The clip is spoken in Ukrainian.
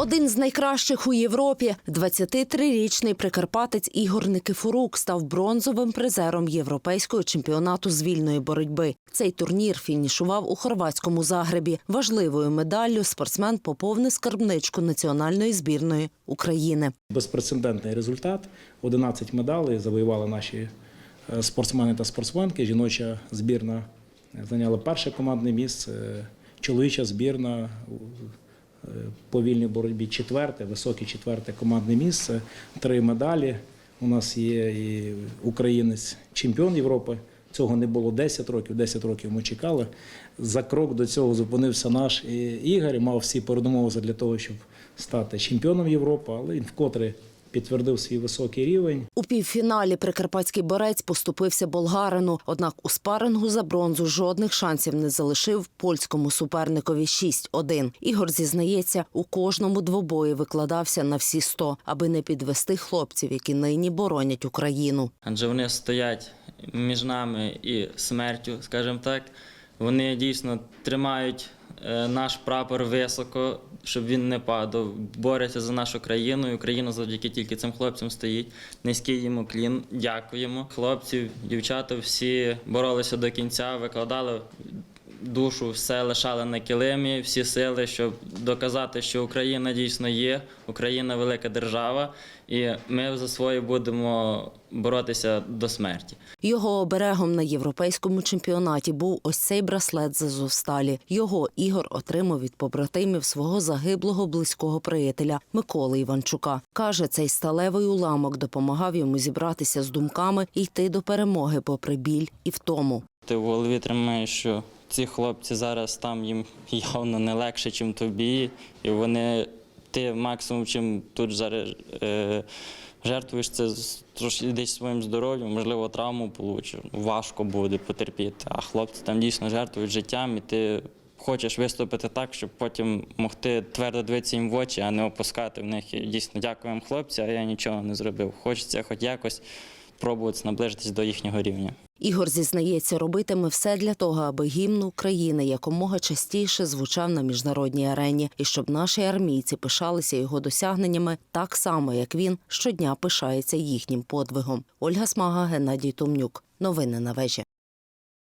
Один з найкращих у Європі, 23-річний прикарпатець Ігор Никифорук став бронзовим призером європейського чемпіонату з вільної боротьби. Цей турнір фінішував у хорватському Загребі. Важливою медаллю спортсмен поповнив скарбничку національної збірної України. Безпрецедентний результат. 11 медалей завоювали наші е, спортсмени та спортсменки. Жіноча збірна зайняла перше командне місце, е, чоловіча збірна е, по вільній боротьбі четверте, високе четверте командне місце, три медалі. У нас є і українець чемпіон Європи. Цього не було 10 років, 10 років ми чекали. За крок до цього зупинився наш Ігор, і мав всі передумови для того, щоб стати чемпіоном Європи, але він вкотре підтвердив свій високий рівень. У півфіналі прикарпатський борець поступився болгарину, однак у спарингу за бронзу жодних шансів не залишив польському суперникові 6-1. Ігор зізнається, у кожному двобої викладався на всі 100, аби не підвести хлопців, які нині боронять Україну. адже вони стоять між нами і смертю, скажімо так. Вони дійсно тримають е, наш прапор високо, щоб він не падав. Бореться за нашу країну, і Україна завдяки тільки цим хлопцям стоїть. Низький йому клін. Дякуємо. Хлопці, дівчата всі боролися до кінця, викладали душу, все лишали на килимі, всі сили, щоб доказати, що Україна дійсно є, Україна велика держава, і ми за своє будемо боротися до смерті. Його оберегом на європейському чемпіонаті був ось цей браслет з Азовсталі. Його Ігор отримав від побратимів свого загиблого близького приятеля Миколи Іванчука. Каже, цей сталевий уламок допомагав йому зібратися з думками і йти до перемоги, попри біль і втому. Ти в голові тримаєш, що ці хлопці зараз там їм явно не легше, ніж тобі, і вони ти максимум, чим тут зараз е, жертвуєш, це трошки десь своїм здоров'ям, можливо, травму получиш. Важко буде потерпіти. А хлопці там дійсно жертвують життям, і ти хочеш виступити так, щоб потім могти твердо дивитися їм в очі, а не опускати в них. І дійсно дякуємо хлопці, а я нічого не зробив. Хочеться хоч якось пробувати наближитись до їхнього рівня. Ігор зізнається, робитиме все для того, аби гімн України якомога частіше звучав на міжнародній арені, і щоб наші армійці пишалися його досягненнями так само, як він щодня пишається їхнім подвигом. Ольга Смага, Геннадій Томнюк. Новини на вежі.